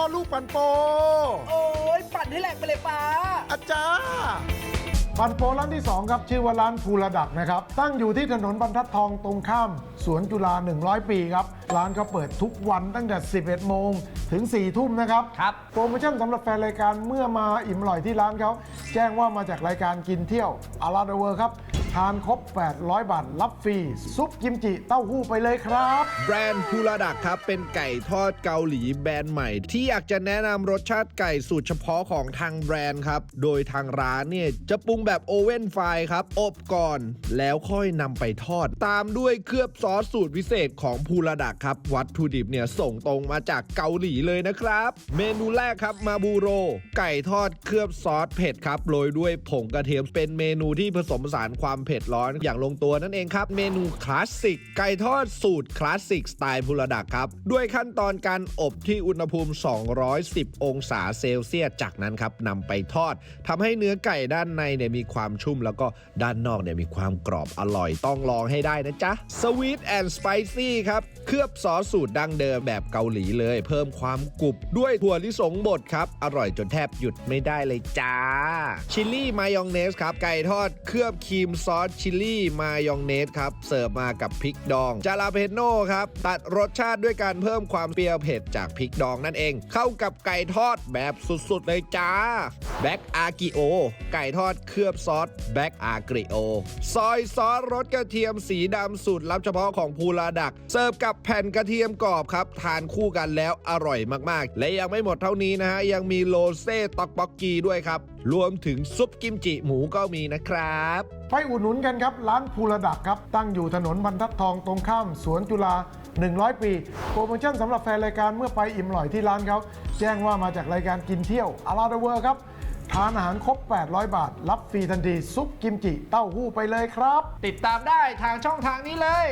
พ่อลูกปันโป โอ้ยปั่นให้แหลกไปเลยป้า อาจารย์ปันโปร้านที่ 2 ครับ ชื่อว่าร้านภูระดักนะครับ ตั้งอยู่ที่ถนนบรรทัดทองตรงข้าม สวนจุฬา100 ปีครับ ร้านเขาเปิดทุกวันตั้งแต่ 11 โมงถึง 4 ทุ่มนะครับ ครับ โปรโมชั่นสำหรับแฟนรายการเมื่อมาอิ่มอร่อยที่ร้านเขาแจ้งว่ามาจากรายการกินเที่ยวอาราเดเวอร์ครับ ทานครบ 800 บาท รับฟรี ซุปกิมจิเต้าหู้ไปเลยครับ แบรนด์พูราดักครับ เป็นไก่ทอดเกาหลีแบรนด์ใหม่ ที่อยากจะแนะนำรสชาติไก่สูตรเฉพาะของทางแบรนด์ครับ โดยทางร้านเนี่ย จะปรุงแบบโอเว่นไฟครับ อบก่อนแล้วค่อยนำไปทอด ตามด้วยเคลือบซอสสูตรพิเศษของพูราดักครับ วัตถุดิบเนี่ยส่งตรงมาจากเกาหลีเลยนะครับ เมนูแรกครับมาบูโร ไก่ทอดเคลือบซอสเผ็ดครับโรยด้วยผงกระเทียมเป็นเมนูที่ผสมผสานความเผ็ดร้อนอย่างลงตัวนั่นเองครับ เมนูคลาสสิก ไก่ทอดสูตรคลาสสิกสไตล์พูรดักครับ ด้วยขั้นตอนการอบที่อุณหภูมิ 210 องศาเซลเซียส จากนั้นครับนำไปทอดทำให้เนื้อไก่ด้านในเนี่ยมีความชุ่ม แล้วก็ด้านนอกเนี่ยมีความกรอบอร่อยต้องลองให้ได้นะจ๊ะสวีทแอนด์สไปซี่ครับเคลือบซอสสูตรดั้งเดิมแบบเกาหลีเลย เพิ่มความกรุบด้วยถั่วลิสงบดครับ อร่อยจนแทบหยุดไม่ได้เลยจ้า ชิลลี่มายองเนสครับ ไก่ทอดเคลือบครีมซซอสชิลลี่มายองเนสครับ เสิร์ฟมากับพริกดอง จาลาเพโน่ครับ ตัดรสชาติด้วยการเพิ่มความเปรี้ยวเผ็ดจากพริกดองนั่นเอง เข้ากับไก่ทอดแบบสุดๆ เลยจ้าแบ็กอากิโอไก่ทอดเคลือบซอสแบ็กอากิโอซอยซอสรสกระเทียมสีดำสูตรลับเฉพาะของภูลาดัก เสิร์ฟกับแผ่นกระเทียมกรอบครับ ทานคู่กันแล้วอร่อยมากๆ และยังไม่หมดเท่านี้นะฮะยังมีโลเซ่ต็อกบอกกีด้วยครับรวมถึงซุปกิมจิหมูก็มีนะครับไปอุดหนุนกันครับ ร้านภูระดักครับ ตั้งอยู่ถนนบรรทัดทองตรงข้ามสวนจุฬา100 ปี โปรโมชั่นสำหรับแฟนรายการเมื่อไปอิ่มอร่อยที่ร้านเขาแจ้งว่ามาจากรายการกินเที่ยวอาราเดเวอร์ครับทานอาหารครบ 800 บาท รับฟรีทันทีซุปกิมจิเต้าหู้ไปเลยครับ ติดตามได้ทางช่องทางนี้เลย